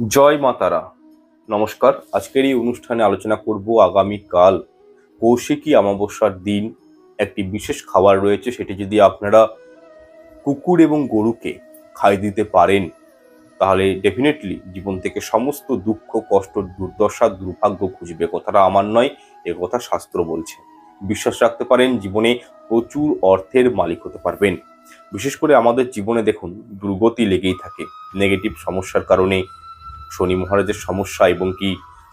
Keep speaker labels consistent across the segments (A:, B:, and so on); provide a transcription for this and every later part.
A: জয় মাতারা নমস্কার, আজকের এই অনুষ্ঠানে আলোচনা করব আগামীকাল কৌশিকী অমাবস্যার দিন। একটি বিশেষ খাবার রয়েছে, সেটি যদি আপনারা কুকুর এবং গরুকে খাই দিতে পারেন, তাহলে ডেফিনেটলি জীবন থেকে সমস্ত দুঃখ, কষ্ট, দুর্দশা, দুর্ভাগ্য খুঁজবে। কথাটা আমার নয়, এ কথা শাস্ত্র বলছে। বিশ্বাস রাখতে পারেন, জীবনে প্রচুর অর্থের মালিক হতে পারবেন। বিশেষ করে আমাদের জীবনে দেখুন, দুর্গতি লেগেই থাকে। নেগেটিভ সমস্যার কারণে শনি মহারাজের সমস্যা এবং কি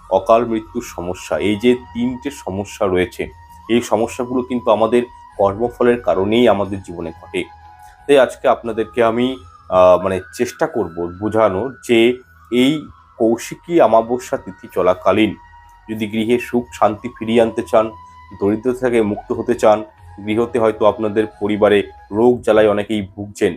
A: অকাল মৃত্যুর সমস্যা। এই যে তিনটে সমস্যা রয়েছে, এই সমস্যাগুলো কিন্তু আমাদের কর্মফলের কারণেই আমাদের জীবনে ঘটে। তাই আজকে আপনাদেরকে আমি মানে চেষ্টা করব বোঝানোর যে এই কৌশিকী অমাবস্যা তিথি চলাকালীন যদি গৃহে সুখ, শান্তি ফিরিয়ে আনতে চান, দরিদ্র থেকে মুক্ত হতে চান, গৃহতে হয়তো আপনাদের পরিবারে রোগ জ্বালায় অনেকেই ভুগছেন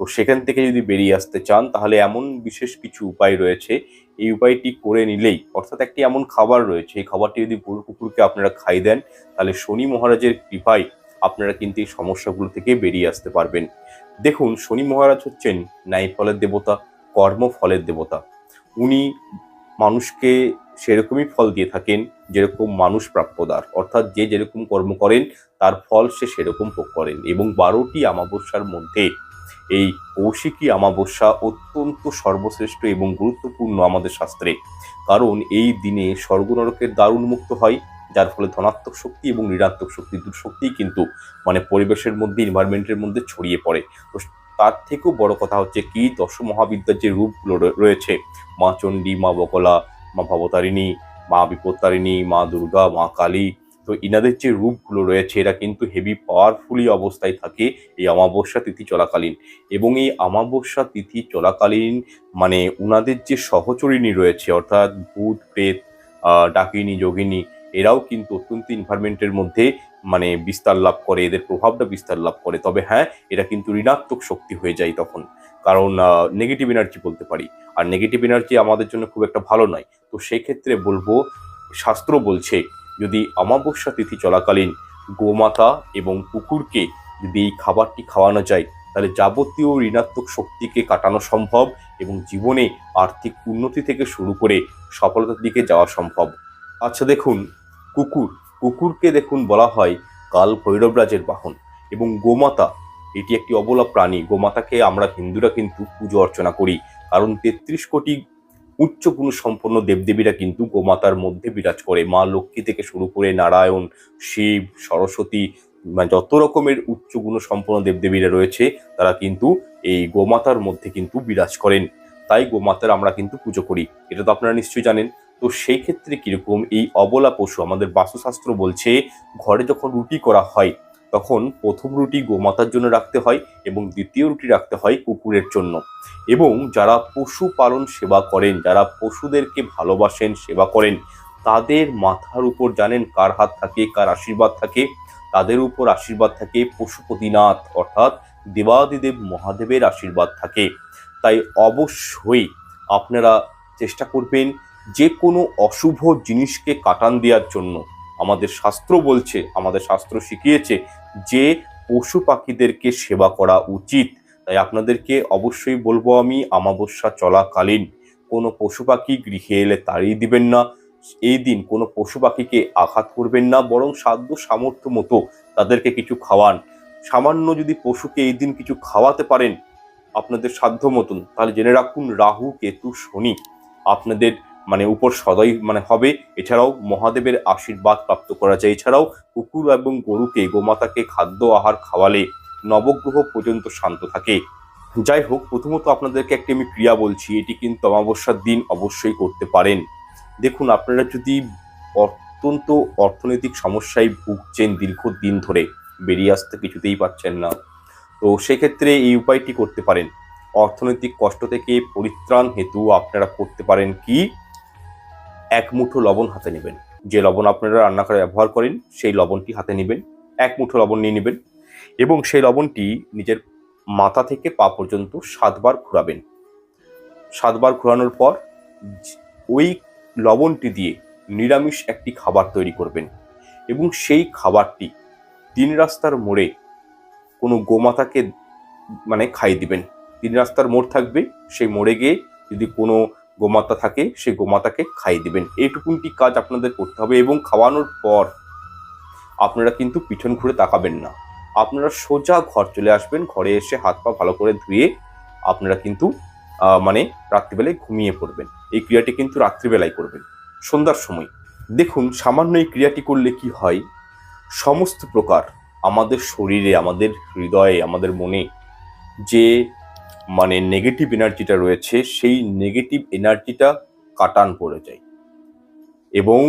A: তো সেখান থেকে যদি বেরিয়ে আসতে চান, তাহলে এমন বিশেষ কিছু উপায় রয়েছে। এই উপায়টি করে নিলেই, অর্থাৎ একটি এমন খাবার রয়েছে, এই খাবারটি যদি গরু কুকুরকে আপনারা খাই দেন, তাহলে শনি মহারাজের কৃপায় আপনারা কিন্তু এই সমস্যাগুলো থেকে বেরিয়ে আসতে পারবেন। দেখুন, শনি মহারাজ হচ্ছেন ন্যায় ফলের দেবতা কর্ম ফলের দেবতা। উনি মানুষকে সেরকমই ফল দিয়ে থাকেন, যেরকম মানুষ প্রাপ্যদার অর্থাৎ যে যেরকম কর্ম করেন, তার ফল সে সেরকম ভোগ করেন এবং বারোটি অমাবস্যার মধ্যে এই কৌশিকী অমাবস্যা অত্যন্ত সর্বশ্রেষ্ঠ এবং গুরুত্বপূর্ণ আমাদের শাস্ত্রে। কারণ এই দিনে স্বর্গ নরকের দারুণ মুক্ত হয়, যার ফলে ধনাত্মক শক্তি এবং ঋণাত্মক শক্তি দুটো শক্তিই কিন্তু মানে পরিবেশের মধ্যে এনভায়রনমেন্টের মধ্যে ছড়িয়ে পড়ে। তো তার থেকেও বড় কথা হচ্ছে কি দশ মহাবিদ্যার যে রূপগুলো রয়ে- রয়েছে, মা চণ্ডী, মা বকলা, মা ভবতারিণী, মা বিপত্তারিণী, মা দুর্গা, মা কালী তো ইনাদের যে রূপগুলো রয়েছে, এরা কিন্তু হেভি পাওয়ারফুলি অবস্থায় থাকে এই অমাবস্যা তিথি চলাকালীন। এবং এই অমাবস্যা তিথি চলাকালীন মানে উনাদের যে সহচরিণী রয়েছে, অর্থাৎ ভূত, প্রেত ডাকিনী, যোগিনী, এরাও কিন্তু অত্যন্ত এনভায়রনমেন্টের মধ্যে মানে বিস্তার লাভ করে, এদের প্রভাবটা বিস্তার লাভ করে। তবে হ্যাঁ এরা কিন্তু ঋণাত্মক শক্তি হয়ে যায় তখন। কারণ নেগেটিভ এনার্জি বলতে পারি। আর নেগেটিভ এনার্জি আমাদের জন্য খুব একটা ভালো নয়। তো সেক্ষেত্রে বলব, শাস্ত্র বলছে যদি অমাবস্যা তিথি চলাকালীন গোমাতা এবং কুকুরকে যদি এই খাবারটি খাওয়ানো যায়, তাহলে যাবতীয় ঋণাত্মক শক্তিকে কাটানো সম্ভব এবং জীবনে আর্থিক উন্নতি থেকে শুরু করে সফলতার দিকে যাওয়া সম্ভব। আচ্ছা দেখুন, কুকুর, কুকুরকে দেখুন বলা হয় কাল ভৈরবরাজের বাহন এবং গোমাতা, এটি একটি অবলা প্রাণী। গোমাতাকে আমরা হিন্দুরা কিন্তু পুজো অর্চনা করি, কারণ তেত্রিশ কোটি উচ্চ গুণ সম্পন্ন দেবদেবীরা কিন্তু গোমাতার মধ্যে বিরাজ করে। মা লক্ষ্মী থেকে শুরু করে নারায়ণ, শিব, সরস্বতী মানে যত রকমের উচ্চ গুণ সম্পন্ন দেবদেবীরা রয়েছে, তারা কিন্তু এই গোমাতার মধ্যে কিন্তু বিরাজ করেন। তাই গোমাতার আমরা কিন্তু পুজো করি। এটা তো আপনারা নিশ্চয়ই জানেন। তো সেই ক্ষেত্রে কীরকম এই অবলা পশু আমাদের বাস্তুশাস্ত্র বলছে, ঘরে যখন রুটি করা হয় তখন প্রথম রুটি গোমাতার জন্য রাখতে হয় এবং দ্বিতীয় রুটি রাখতে হয় কুকুরের জন্য। এবং যারা পশু পালন সেবা করেন, যারা পশুদেরকে ভালোবাসেন, সেবা করেন, তাদের মাথার উপর জানেন কার হাত থাকে, কার আশীর্বাদ থাকে। তাদের উপর আশীর্বাদ থাকে পশুপতিনাথ, অর্থাৎ দেবাদিদেব মহাদেবের আশীর্বাদ থাকে। তাই অবশ্যই আপনারা চেষ্টা করবেন যে কোনো অশুভ জিনিসকে কাটান দেওয়ার জন্য। আমাদের শাস্ত্র বলছে, আমাদের শাস্ত্র শিখিয়েছে যে পশু পাখিদেরকে সেবা করা উচিত। তাই আপনাদেরকে অবশ্যই বলব আমি, অমাবস্যা চলাকালীন কোনো পশু পাখি গৃহে এলে তাড়িয়ে দিবেন না। এই দিন কোনো পশু পাখিকে আঘাত করবেন না, বরং সাধ্য সামর্থ্য মতো তাদেরকে কিছু খাওয়ান। সামান্য যদি পশুকে এই দিন কিছু খাওয়াতে পারেন আপনাদের সাধ্য মতন, তাহলে জেনে রাখুন রাহু, কেতু, শনি আপনাদের মানে উপর সদয় মানে হবে। এছাড়াও মহাদেবের আশীর্বাদ প্রাপ্ত করা যায়। এছাড়াও কুকুর এবং গরুকে, গোমাতাকে খাদ্য আহার খাওয়ালে নবগ্রহ পর্যন্ত শান্ত থাকে। যাই হোক, প্রথমত আপনাদেরকে একটি আমি ক্রিয়া বলছি। এটি কিন্তু অমাবস্যার দিন অবশ্যই করতে পারেন। দেখুন, আপনারা যদি অত্যন্ত অর্থনৈতিক সমস্যায় ভুগছেন দীর্ঘদিন ধরে, বেরিয়ে আসতে কিছুতেই পারছেন না, তো সেক্ষেত্রে এই উপায়টি করতে পারেন। অর্থনৈতিক কষ্ট থেকে পরিত্রাণ হেতু আপনারা করতে পারেন কি? এক মুঠো লবণ হাতে নেবেন। যে লবণ আপনারা রান্না করে ব্যবহার করেন, সেই লবণটি হাতে নেবেন, এক মুঠো লবণ নিয়ে নেবেন এবং সেই লবণটি নিজের মাথা থেকে পা পর্যন্ত সাতবার ঘোরাবেন। সাতবার ঘোরানোর পর ওই লবণটি দিয়ে নিরামিষ একটি খাবার তৈরি করবেন এবং সেই খাবারটি তিন রাস্তার মোড়ে কোনো গোমাতাকে মানে খাইয়ে দিবেন। তিন রাস্তার মোড় থাকবে, সেই মোড়ে গিয়ে যদি কোনো গোমাতা থাকে, সেই গোমাতাকে খাইয়ে দেবেন। এইটুকুনটি কাজ আপনাদের করতে হবে এবং খাওয়ানোর পর আপনারা কিন্তু পিছন ঘুরে তাকাবেন না। আপনারা সোজা ঘর চলে আসবেন, ঘরে এসে হাত পা ভালো করে ধুয়ে আপনারা কিন্তু মানে রাত্রিবেলায় ঘুমিয়ে পড়বেন। এই ক্রিয়াটি কিন্তু রাত্রিবেলায় করবেন। সন্ধ্যার সময়। দেখুন, সামান্য এই ক্রিয়াটি করলে কি হয়? সমস্ত প্রকার আমাদের শরীরে, আমাদের হৃদয়ে, আমাদের মনে যে মানে নেগেটিভ এনার্জিটা রয়েছে, সেই নেগেটিভ এনার্জিটা কাটান পড়ে যায়। এবং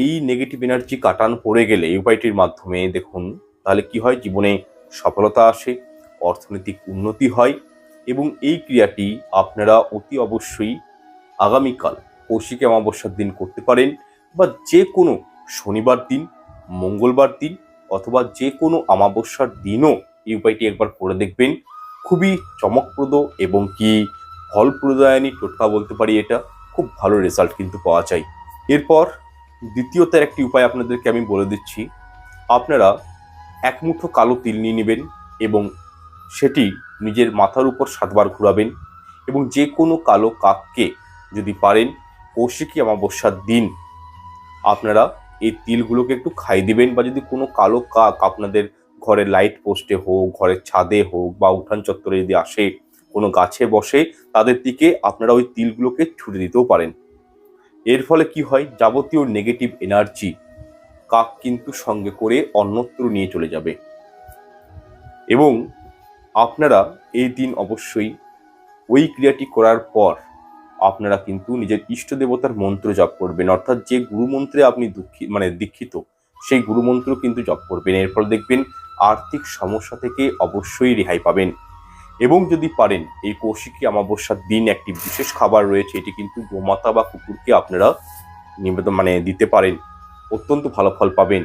A: এই নেগেটিভ এনার্জি কাটান পড়ে গেলে এই উপায়টির মাধ্যমে দেখুন, তাহলে কি হয়? জীবনে সফলতা আসে, অর্থনৈতিক উন্নতি হয়, এবং এই ক্রিয়াটি আপনারা অতি অবশ্যই আগামীকাল কৌশিক অমাবস্যার দিন করতে পারেন, বা যে কোনো শনিবার দিন, মঙ্গলবার দিন, অথবা যে কোনো অমাবস্যার দিনও এই উপায়টি একবার করে দেখবেন। খুবই চমকপ্রদ এবং কি ফলপ্রদায়নী টোটকা বলতে পারি এটা, খুব ভালো রেজাল্ট কিন্তু পাওয়া যায়। এরপর দ্বিতীয়তার একটি উপায় আপনাদেরকে আমি বলে দিচ্ছি। আপনারা এক মুঠো কালো তিল নিয়ে নেবেন এবং সেটি নিজের মাথার উপর সাতবার ঘোরাবেন এবং যে কোনো কালো কাককে যদি পারেন, কৌশিকী অমাবস্যার দিন আপনারা এই তিলগুলোকে একটু খাই দিবেন বা যদি কোনো কালো কাক আপনাদের ঘরের লাইট পোস্টে হোক, ঘরের ছাদে হোক বা উঠান চত্বরে যদি আসে, কোনো গাছে বসে, তাদের দিকে আপনারা ওই তিলগুলোকে ছুটে দিতেও পারেন। এর ফলে কি হয়? যাবতীয় নেগেটিভ এনার্জি কাক কিন্তু সঙ্গে করে অন্যত্র নিয়ে চলে যাবে। এবং আপনারা এই দিন অবশ্যই ওই ক্রিয়াটি করার পর আপনারা কিন্তু নিজের ইষ্ট দেবতার মন্ত্র জপ করবেন। অর্থাৎ যে গুরুমন্ত্রে আপনি দুঃখী মানে দীক্ষিত, সেই গুরুমন্ত্র কিন্তু জপ করবেন। এর ফলে দেখবেন আর্থিক সমস্যা থেকে অবশ্যই রেহাই পাবেন। এবং যদি পারেন, এই কৌশিকী অমাবস্যার দিন একটি বিশেষ খাবার রয়েছে, এটি কিন্তু গোমাতা বা কুকুরকে আপনারা নিবেদন মানে দিতে পারেন। অত্যন্ত ভালো ফল পাবেন।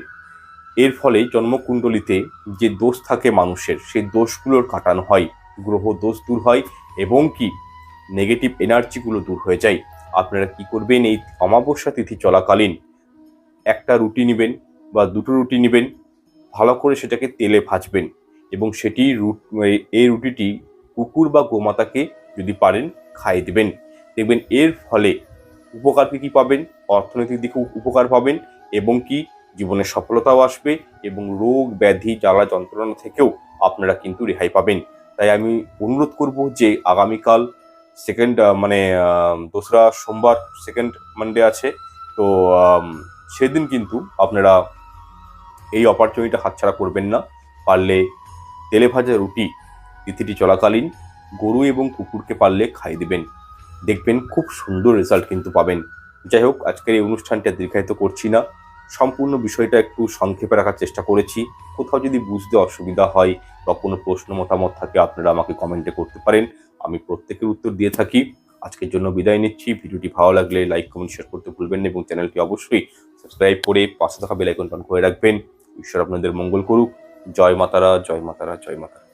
A: এর ফলে জন্মকুণ্ডলিতে যে দোষ থাকে মানুষের, সেই দোষগুলোর কাটানো হয়। গ্রহ দোষ দূর হয় এবং কি? নেগেটিভ এনার্জিগুলো দূর হয়ে যায়। আপনারা কি করবেন? এই অমাবস্যা তিথি চলাকালীন একটা রুটি নেবেন বা দুটো রুটি নেবেন। ভালো করে সেটাকে তেলে ভাজবেন এবং সেটি রুট, এই রুটিটি কুকুর বা গোমাতাকে যদি পারেন খাইয়ে দেবেন। দেখবেন এর ফলে উপকার কী কী পাবেন, অর্থনৈতিক দিকে উপকার পাবেন এবং কি জীবনে সফলতাও আসবে এবং রোগ, ব্যাধি, জ্বালা যন্ত্রণা থেকেও আপনারা কিন্তু রেহাই পাবেন। তাই আমি অনুরোধ করব যে আগামীকাল সেকেন্ড মানে দোসরা সোমবার সেকেন্ড মানডে আছে, তো সেদিন কিন্তু আপনারা এই অপরচুনিটিটা হাতছাড়া করবেন না। পারলে তেলে ভাজা রুটি তিথিটি চলাকালীন গরু এবং কুকুরকে পারলে খাই দিবেন। দেখবেন খুব সুন্দর রেজাল্ট কিন্তু পাবেন। যাই হোক, আজকের এই অনুষ্ঠানটা দীর্ঘায়িত করছি না। সম্পূর্ণ বিষয়টা একটু সংক্ষেপে রাখার চেষ্টা করেছি। কোথাও যদি বুঝতে অসুবিধা হয় বা কোনো প্রশ্ন, মতামত থাকে, আপনারা আমাকে কমেন্টে করতে পারেন। আমি প্রত্যেকের উত্তর দিয়ে থাকি। আজকের জন্য বিদায় নিচ্ছি। ভিডিওটি ভালো লাগলে লাইক কমেন্ট শেয়ার করতে ভুলবেন না এবং চ্যানেলটি অবশ্যই সাবস্ক্রাইব করে পাশে থাকা বেল আইকন অন করে রাখবেন। ঈশ্বর আপনাদের মঙ্গল করুক। জয় মাতারা জয় মাতারা জয় মাতারা।